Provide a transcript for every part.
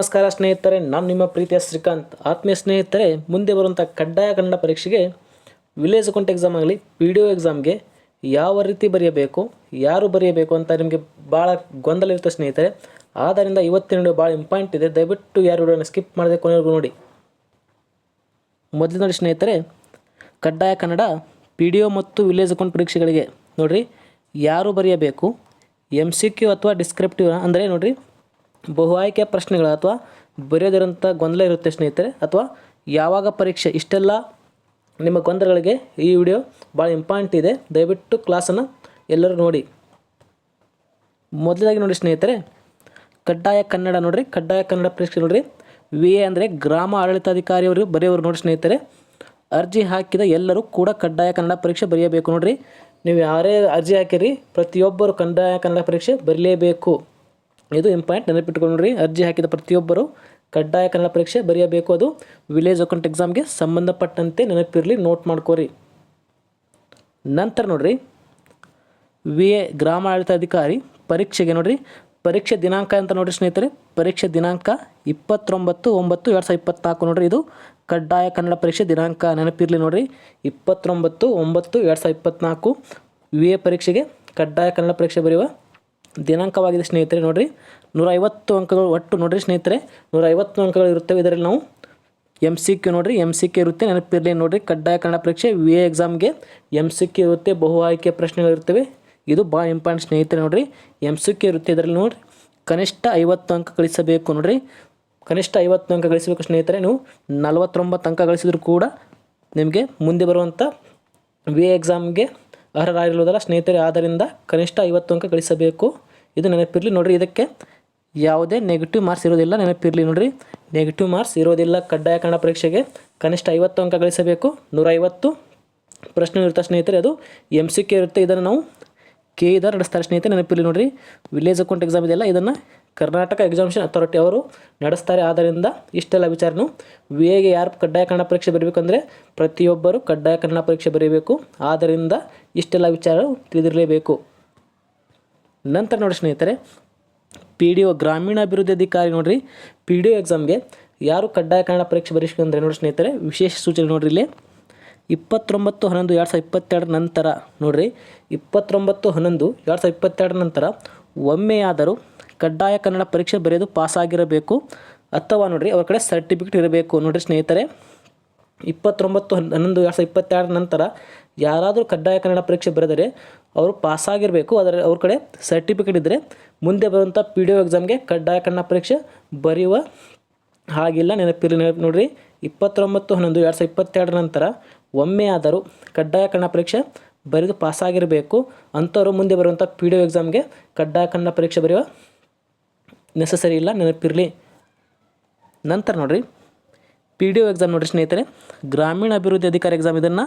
ನಮಸ್ಕಾರ ಸ್ನೇಹಿತರೆ, ನಾನು ನಿಮ್ಮ ಪ್ರೀತಿಯ ಶ್ರೀಕಾಂತ್. ಆತ್ಮೀಯ ಸ್ನೇಹಿತರೆ, ಮುಂದೆ ಬರುವಂಥ ಕಡ್ಡಾಯ ಕನ್ನಡ ಪರೀಕ್ಷೆಗೆ ವಿಲೇಜ್ ಅಕೌಂಟ್ ಎಕ್ಸಾಮ್ ಆಗಲಿ ಪಿ ಡಿ ಒ ಎಕ್ಸಾಮ್ಗೆ ಯಾವ ರೀತಿ ಬರೆಯಬೇಕು, ಯಾರು ಬರೆಯಬೇಕು ಅಂತ ನಿಮಗೆ ಭಾಳ ಗೊಂದಲ ಇರುತ್ತೆ ಸ್ನೇಹಿತರೆ. ಆದ್ದರಿಂದ ಇವತ್ತಿನ ವಿಡಿಯೋ ಭಾಳ ಇಂಪಾರ್ಟೆಂಟ್ ಇದೆ. ದಯವಿಟ್ಟು ಯಾರು ವಿಡಿಯೋನ ಸ್ಕಿಪ್ ಮಾಡದೆ ಕೊನೆವರೆಗೂ ನೋಡಿ. ಮೊದಲು ನೋಡಿ ಸ್ನೇಹಿತರೆ, ಕಡ್ಡಾಯ ಕನ್ನಡ ಪಿ ಡಿ ಒ ಮತ್ತು ವಿಲೇಜ್ ಅಕೌಂಟ್ ಪರೀಕ್ಷೆಗಳಿಗೆ. ನೋಡಿರಿ, ಯಾರು ಬರೆಯಬೇಕು ಎಂ ಸಿ ಕ್ಯೂ ಅಥವಾ ಡಿಸ್ಕ್ರಿಪ್ಟಿವ್ ಅಂದರೆ ನೋಡಿರಿ ಬಹು ಆಯ್ಕೆ ಪ್ರಶ್ನೆಗಳು ಅಥವಾ ಬರೆಯೋದಿರೋಂಥ ಗೊಂದಲ ಇರುತ್ತೆ ಸ್ನೇಹಿತರೆ, ಅಥವಾ ಯಾವಾಗ ಪರೀಕ್ಷೆ, ಇಷ್ಟೆಲ್ಲ ನಿಮ್ಮ ಗೊಂದಲಗಳಿಗೆ ಈ ವಿಡಿಯೋ ಭಾಳ ಇಂಪಾರ್ಟೆಂಟ್ ಇದೆ. ದಯವಿಟ್ಟು ಕ್ಲಾಸನ್ನು ಎಲ್ಲರೂ ನೋಡಿ. ಮೊದಲಾಗಿ ನೋಡಿ ಸ್ನೇಹಿತರೆ, ಕಡ್ಡಾಯ ಕನ್ನಡ ನೋಡಿರಿ, ಕಡ್ಡಾಯ ಕನ್ನಡ ಪರೀಕ್ಷೆ ನೋಡಿರಿ. ವಿ ಎ ಅಂದರೆ ಗ್ರಾಮ ಆಡಳಿತಾಧಿಕಾರಿಯವರು ಬರೆಯೋರು ನೋಡಿ ಸ್ನೇಹಿತರೆ. ಅರ್ಜಿ ಹಾಕಿದ ಎಲ್ಲರೂ ಕೂಡ ಕಡ್ಡಾಯ ಕನ್ನಡ ಪರೀಕ್ಷೆ ಬರೆಯಬೇಕು ನೋಡಿರಿ. ನೀವು ಯಾರೇ ಅರ್ಜಿ ಹಾಕಿರಿ, ಪ್ರತಿಯೊಬ್ಬರು ಕಡ್ಡಾಯ ಕನ್ನಡ ಪರೀಕ್ಷೆ ಬರಲೇಬೇಕು. ಇದು ಇಂಪಾರ್ಟೆಂಟ್ ನೆನಪಿಟ್ಕೊಂಡ್ರಿ ಅರ್ಜಿ ಹಾಕಿದ ಪ್ರತಿಯೊಬ್ಬರು ಕಡ್ಡಾಯ ಕನ್ನಡ ಪರೀಕ್ಷೆ ಬರೆಯಬೇಕು. ಅದು ವಿಲೇಜ್ ಅಕೌಂಟ್ ಎಕ್ಸಾಮ್ಗೆ ಸಂಬಂಧಪಟ್ಟಂತೆ ನೆನಪಿರಲಿ ನೋಟ್ ಮಾಡ್ಕೋರಿ. ನಂತರ ನೋಡ್ರಿ. ವಿ ಎ ಗ್ರಾಮ ಆಡಳಿತಾಧಿಕಾರಿ ಪರೀಕ್ಷೆಗೆ ನೋಡ್ರಿ. ಪರೀಕ್ಷೆ ದಿನಾಂಕ ಅಂತ ನೋಡ್ರಿ ಸ್ನೇಹಿತರೆ. ಪರೀಕ್ಷೆ ದಿನಾಂಕ ಇಪ್ಪತ್ತೊಂಬತ್ತು ಒಂಬತ್ತು ಎರಡು ಸಾವಿರದ ಇಪ್ಪತ್ನಾಲ್ಕು ನೋಡ್ರಿ. ಇದು ಕಡ್ಡಾಯ ಕನ್ನಡ ಪರೀಕ್ಷೆ ದಿನಾಂಕ ನೆನಪಿರಲಿ ನೋಡ್ರಿ. ಇಪ್ಪತ್ತೊಂಬತ್ತು ಒಂಬತ್ತು ಎರಡು ಸಾವಿರದ ಇಪ್ಪತ್ನಾಲ್ಕು. ವಿ ಎ ಪರೀಕ್ಷೆಗೆ ಕಡ್ಡಾಯ ಕನ್ನಡ ಪರೀಕ್ಷೆ ಬರೆಯುವ ದಿನಾಂಕವಾಗಿದೆ ಸ್ನೇಹಿತರೆ, ನೋಡಿರಿ. ನೂರ ಐವತ್ತು ಅಂಕಗಳು ಒಟ್ಟು ನೋಡಿರಿ ಸ್ನೇಹಿತರೆ. ನೂರ ಐವತ್ತು ಅಂಕಗಳು ಇರುತ್ತವೆ ಇದರಲ್ಲಿ ನಾವು. ಎಂ ಸಿ ಕ್ಯೂ ನೋಡಿರಿ ಎಂ ಸಿ ಕೆ ಇರುತ್ತೆ, ನೆನಪಿರಲಿ ನೋಡಿರಿ. ಕಡ್ಡಾಯ ಕನ್ನಡ ಪರೀಕ್ಷೆ ವಿ ಎ ಎಕ್ಸಾಮ್ಗೆ ಎಂ ಸಿ ಕ್ಯೂ ಇರುತ್ತೆ, ಬಹು ಆಯ್ಕೆ ಪ್ರಶ್ನೆಗಳು ಇರ್ತವೆ. ಇದು ಭಾಳ ಇಂಪಾರ್ಟೆಂಟ್ ಸ್ನೇಹಿತರೆ ನೋಡಿರಿ. ಎಂ ಸಿ ಕ್ಯೂ ಇರುತ್ತೆ ಇದರಲ್ಲಿ ನೋಡಿರಿ. ಕನಿಷ್ಠ ಐವತ್ತು ಅಂಕ ಗಳಿಸಬೇಕು ನೋಡಿರಿ. ಕನಿಷ್ಠ ಐವತ್ತು ಅಂಕ ಗಳಿಸಬೇಕು ಸ್ನೇಹಿತರೆ ನೀವು. ನಲವತ್ತೊಂಬತ್ತು ಅಂಕ ಗಳಿಸಿದ್ರು ಕೂಡ ನಿಮಗೆ ಮುಂದೆ ಬರುವಂಥ ವಿ ಎ ಎಕ್ಸಾಮ್ಗೆ ಅರ್ಹರಾಗಿರುವುದಲ್ಲ, ಸ್ನೇಹಿತರೆ, ಆದ್ದರಿಂದ ಕನಿಷ್ಠ ಐವತ್ತು ಅಂಕ ಗಳಿಸಬೇಕು. ಇದು ನೆನಪಿರಲಿ ನೋಡಿರಿ, ಇದಕ್ಕೆ ಯಾವುದೇ ನೆಗೆಟಿವ್ ಮಾರ್ಕ್ಸ್ ಇರೋದಿಲ್ಲ ನೆನಪಿರಲಿ ನೋಡಿರಿ. ನೆಗೆಟಿವ್ ಮಾರ್ಕ್ಸ್ ಇರೋದಿಲ್ಲ ಕಡ್ಡಾಯ ಕನ್ನಡ ಪರೀಕ್ಷೆಗೆ, ಕನಿಷ್ಠ ಐವತ್ತು ಅಂಕ ಗಳಿಸಬೇಕು. ನೂರ ಐವತ್ತು ಪ್ರಶ್ನೆ ಇರುತ್ತೆ ಸ್ನೇಹಿತರೆ, ಅದು ಎಂ ಸಿ ಕೆ ಇರುತ್ತೆ. ಇದನ್ನು ನಾವು ಕೆ ಇದ ನಡೆಸ್ತಾರೆ ಸ್ನೇಹಿತರೆ, ನೆನಪಿರಲಿ ನೋಡಿರಿ. ವಿಲೇಜ್ ಅಕೌಂಟ್ ಎಕ್ಸಾಮ್ ಇದೆಯಲ್ಲ, ಇದನ್ನು ಕರ್ನಾಟಕ ಎಕ್ಸಾಮಿಷನ್ ಅಥಾರಿಟಿ ಅವರು ನಡೆಸ್ತಾರೆ. ಆದ್ದರಿಂದ ಇಷ್ಟೆಲ್ಲ ವಿಚಾರನು ವಿ ಎಗೆ ಯಾರು ಕಡ್ಡಾಯ ಕನ್ನಡ ಪರೀಕ್ಷೆ ಬರಬೇಕಂದ್ರೆ ಪ್ರತಿಯೊಬ್ಬರು ಕಡ್ಡಾಯ ಕನ್ನಡ ಪರೀಕ್ಷೆ ಬರೀಬೇಕು. ಆದ್ದರಿಂದ ಇಷ್ಟೆಲ್ಲ ವಿಚಾರ ತಿಳಿದಿರಲೇಬೇಕು. ನಂತರ ನೋಡಿ ಸ್ನೇಹಿತರೆ ಪಿ ಡಿ ಒ ಗ್ರಾಮೀಣಾಭಿವೃದ್ಧಿ ಅಧಿಕಾರಿ ನೋಡಿರಿ. ಪಿ ಡಿ ಒ ಎಕ್ಸಾಮ್ಗೆ ಯಾರು ಕಡ್ಡಾಯ ಕನ್ನಡ ಪರೀಕ್ಷೆ ಬರೀಸ್ಕೊಂಡ್ರೆ ನೋಡಿ ಸ್ನೇಹಿತರೆ, ವಿಶೇಷ ಸೂಚನೆ ನೋಡ್ರಿ ಇಲ್ಲಿ. ಇಪ್ಪತ್ತೊಂಬತ್ತು, ಹನ್ನೊಂದು, ಎರಡು ಸಾವಿರದ ಇಪ್ಪತ್ತೆರಡರ ನಂತರ ನೋಡಿರಿ. ಇಪ್ಪತ್ತೊಂಬತ್ತು, ಹನ್ನೊಂದು, ಎರಡು ಸಾವಿರದ ಇಪ್ಪತ್ತೆರಡರ ನಂತರ ಒಮ್ಮೆಯಾದರೂ ಕಡ್ಡಾಯ ಕನ್ನಡ ಪರೀಕ್ಷೆ ಬರೆಯೋದು ಪಾಸಾಗಿರಬೇಕು. ಅಥವಾ ನೋಡಿರಿ, ಅವ್ರ ಕಡೆ ಸರ್ಟಿಫಿಕೇಟ್ ಇರಬೇಕು ನೋಡಿರಿ ಸ್ನೇಹಿತರೆ. ಇಪ್ಪತ್ತೊಂಬತ್ತು ಹನ್ನೊಂದು, ಎರಡು ಸಾವಿರದ ಇಪ್ಪತ್ತೆರಡರ ನಂತರ ಯಾರಾದರೂ ಕಡ್ಡಾಯ ಕನ್ನಡ ಪರೀಕ್ಷೆ ಬರೆದರೆ ಅವರು ಪಾಸಾಗಿರಬೇಕು. ಅದರ ಅವ್ರ ಕಡೆ ಸರ್ಟಿಫಿಕೇಟ್ ಇದ್ದರೆ ಮುಂದೆ ಬರುವಂಥ ಪಿ ಡಿ ಒ ಎಕ್ಸಾಮ್ಗೆ ಕಡ್ಡಾಯ ಕನ್ನಡ ಪರೀಕ್ಷೆ ಬರೆಯುವ ಹಾಗಿಲ್ಲ. ನೆನಪಿರಲಿ ನೆನಪು ನೋಡಿರಿ, ಇಪ್ಪತ್ತೊಂಬತ್ತು, ಹನ್ನೊಂದು, ಎರಡು ಸಾವಿರದ ಇಪ್ಪತ್ತೆರಡರ ನಂತರ ಒಮ್ಮೆ ಆದರೂ ಕಡ್ಡಾಯ ಕನ್ನಡ ಪರೀಕ್ಷೆ ಬರೆದು ಪಾಸಾಗಿರಬೇಕು. ಅಂಥವರು ಮುಂದೆ ಬರುವಂಥ ಪಿ ಡಿ ಒ ಎಕ್ಸಾಮ್ಗೆ ಕಡ್ಡಾಯ ಕನ್ನಡ ಪರೀಕ್ಷೆ ಬರೆಯುವ ನೆಸಸರಿ ಇಲ್ಲ, ನೆನಪಿರಲಿ. ನಂತರ ನೋಡಿರಿ. ಪಿ ಡಿ ಒ ಎಕ್ಸಾಮ್ ನೋಡಿರಿ ಸ್ನೇಹಿತರೆ. ಗ್ರಾಮೀಣ ಅಭಿವೃದ್ಧಿ ಅಧಿಕಾರಿ ಎಕ್ಸಾಮ್ ಇದನ್ನು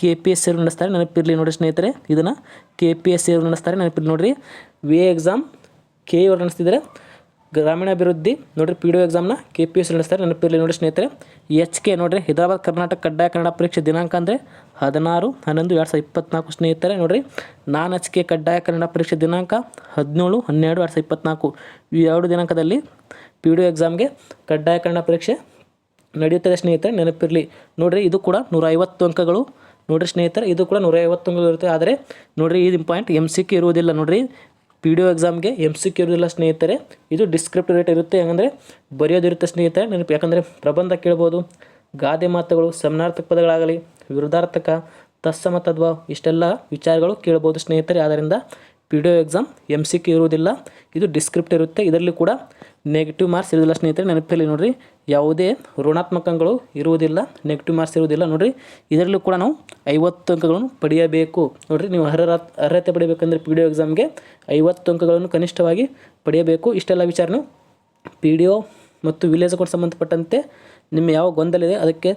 ಕೆ ಪಿ ಎಸ್ ಸಿ ಅವರು ನಡೆಸ್ತಾರೆ, ನೆನಪಿರಲಿ ನೋಡಿ ಸ್ನೇಹಿತರೆ ಇದನ್ನು. ಕೆ ಪಿ ಎಸ್ ಸಿ ಅವರು ನಡೆಸ್ತಾರೆ, ನೆನಪಿರಲಿ ನೋಡಿರಿ. ವಿ ಎ ಎಕ್ಸಾಮ್ ಕೆ ಇವರು ನಡೆಸ್ತಿದ್ದಾರೆ. ಗ್ರಾಮೀಣಾಭಿವೃದ್ಧಿ, ನೋಡಿರಿ ಪಿ ಡಿ ಒ ಎಕ್ಸಾಮ್ನ ಕೆ ಪಿ ಎಸ್ ನಡೆಸ್ತಾರೆ. ನೆನಪಿರಲಿ ನೋಡಿ ಸ್ನೇಹಿತರೆ ಎಚ್ ಕೆ ನೋಡಿರಿ, ಹೈದರಾಬಾದ್, ಕರ್ನಾಟಕ ಕಡ್ಡಾಯ ಕನ್ನಡ ಪರೀಕ್ಷೆ ದಿನಾಂಕ ಅಂದರೆ ಹದಿನಾರು, ಹನ್ನೊಂದು, ಎರಡು ಸಾವಿರದ ಇಪ್ಪತ್ನಾಲ್ಕು ಸ್ನೇಹಿತರೆ, ನೋಡಿರಿ ನಾನ್ ಎಚ್ ಕೆ ಕಡ್ಡಾಯ ಕನ್ನಡ ಪರೀಕ್ಷೆ ದಿನಾಂಕ ಹದಿನೇಳು, ಹನ್ನೆರಡು, ಎರಡು ಸಾವಿರದ ಇಪ್ಪತ್ನಾಲ್ಕು. ಈ ಎರಡು ದಿನಾಂಕದಲ್ಲಿ ಪಿ ಡಿ ಒ ಎಕ್ಸಾಮ್ಗೆ ಕಡ್ಡಾಯ ಕನ್ನಡ ಪರೀಕ್ಷೆ ನಡೆಯುತ್ತದೆ ಸ್ನೇಹಿತರೆ, ನೆನಪಿರಲಿ. ನೋಡಿರಿ, ಇದು ಕೂಡ ನೂರ ಐವತ್ತು ಅಂಕಗಳು. ನೋಡಿರಿ ಸ್ನೇಹಿತರೆ, ಇದು ಕೂಡ ನೂರ ಐವತ್ತು ಅಂಕಗಳು ಇರುತ್ತೆ. ಆದರೆ, ನೋಡಿರಿ ಇದು ಪಾಯಿಂಟ್ ಎಂ ಸಿ ಕೆ ಇರುವುದಿಲ್ಲ. ನೋಡಿರಿ ಪಿ ಡಿ ಒ ಎಕ್ಸಾಮ್ಗೆ ಎಂ ಸಿ ಕ್ಯೂ ಇರೋದಿಲ್ಲ ಸ್ನೇಹಿತರೆ, ಇದು ಡಿಸ್ಕ್ರಿಪ್ಟಿವ್ ರೇಟ್ ಇರುತ್ತೆ. ಹೆಂಗಂದರೆ ಬರೆಯೋದಿರುತ್ತೆ ಸ್ನೇಹಿತರೆ. ನೆನಪು ಯಾಕಂದರೆ ಪ್ರಬಂಧ ಕೇಳ್ಬೋದು, ಗಾದೆ ಮಾತುಗಳು ಸಮನಾರ್ಥಕ ಪದಗಳಾಗಲಿ, ವಿರುದ್ಧಾರ್ಥಕ, ತತ್ಸಮ ತದ್ವ, ಇಷ್ಟೆಲ್ಲ ವಿಚಾರಗಳು ಕೇಳ್ಬೋದು ಸ್ನೇಹಿತರೆ. ಆದ್ದರಿಂದ P D exam M C Q ಇರುವುದಿಲ್ಲ, ಇದು ಡಿಸ್ಕ್ರಿಪ್ಟ್ ಇರುತ್ತೆ. ಇದರಲ್ಲಿ ಕೂಡ ನೆಗೆಟಿವ್ ಮಾರ್ಕ್ಸ್ ಇರೋದಿಲ್ಲ ಸ್ನೇಹಿತರೆ ನೆನಪಲ್ಲಿ ನೋಡಿರಿ, ಯಾವುದೇ ಋಣಾತ್ಮಕ ಅಂಕಗಳು ಇರುವುದಿಲ್ಲ ನೆಗೆಟಿವ್ ಮಾರ್ಕ್ಸ್ ಇರುವುದಿಲ್ಲ. ನೋಡಿರಿ, ಇದರಲ್ಲೂ ಕೂಡ ನಾವು ಐವತ್ತು ಅಂಕಗಳನ್ನು ಪಡೆಯಬೇಕು. ನೋಡಿರಿ, ನೀವು ಅರ್ಹ ಅರ್ಹತೆ ಪಡೆಯಬೇಕಂದ್ರೆ ಪಿ ಡಿ ಒ ಎಕ್ಸಾಮ್ಗೆ ಐವತ್ತು ಅಂಕಗಳನ್ನು ಕನಿಷ್ಠವಾಗಿ ಪಡೆಯಬೇಕು. ಇಷ್ಟೆಲ್ಲ ವಿಚಾರನು ಪಿ ಡಿ ಒ ಮತ್ತು ವಿಲೇಜ್ ಅಕೌಂಟ್ ಸಂಬಂಧಪಟ್ಟಂತೆ ನಿಮ್ಮ ಯಾವ ಗೊಂದಲ ಇದೆ, ಅದಕ್ಕೆ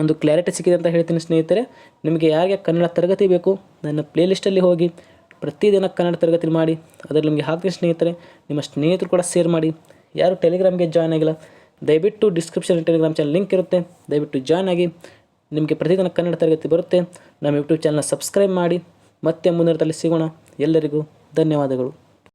ಒಂದು ಕ್ಲಾರಿಟಿ ಸಿಕ್ಕಿದೆ ಅಂತ ಹೇಳ್ತೀನಿ ಸ್ನೇಹಿತರೆ. ನಿಮಗೆ ಯಾರಿಗೆ ಕನ್ನಡ ತರಗತಿ ಬೇಕು, ನನ್ನ ಪ್ಲೇಲಿಸ್ಟಲ್ಲಿ ಹೋಗಿ ಪ್ರತಿದಿನ ಕನ್ನಡ ತರಗತಿ ಮಾಡಿ, ಅದರಲ್ಲಿ ನಿಮಗೆ ಹಾಕ್ತೀನಿ ಸ್ನೇಹಿತರೆ, ನಿಮ್ಮ ಸ್ನೇಹಿತರು ಕೂಡ ಶೇರ್ ಮಾಡಿ. ಯಾರು ಟೆಲಿಗ್ರಾಮ್ಗೆ ಜಾಯ್ನ್ ಆಗಿಲ್ಲ, ದಯವಿಟ್ಟು ಡಿಸ್ಕ್ರಿಪ್ಷನ್ ಟೆಲಿಗ್ರಾಮ್ ಚಾನಲ್ ಲಿಂಕ್ ಇರುತ್ತೆ. ದಯವಿಟ್ಟು ಜಾಯ್ನ್ ಆಗಿ, ನಿಮಗೆ ಪ್ರತಿದಿನ ಕನ್ನಡ ತರಗತಿ ಬರುತ್ತೆ. ನಮ್ಮ ಯೂಟ್ಯೂಬ್ ಚಾನಲ್ನ ಸಬ್ಸ್ಕ್ರೈಬ್ ಮಾಡಿ, ಮತ್ತೆ ಮುಂದಿನ ಸಿಗೋಣ. ಎಲ್ಲರಿಗೂ ಧನ್ಯವಾದಗಳು.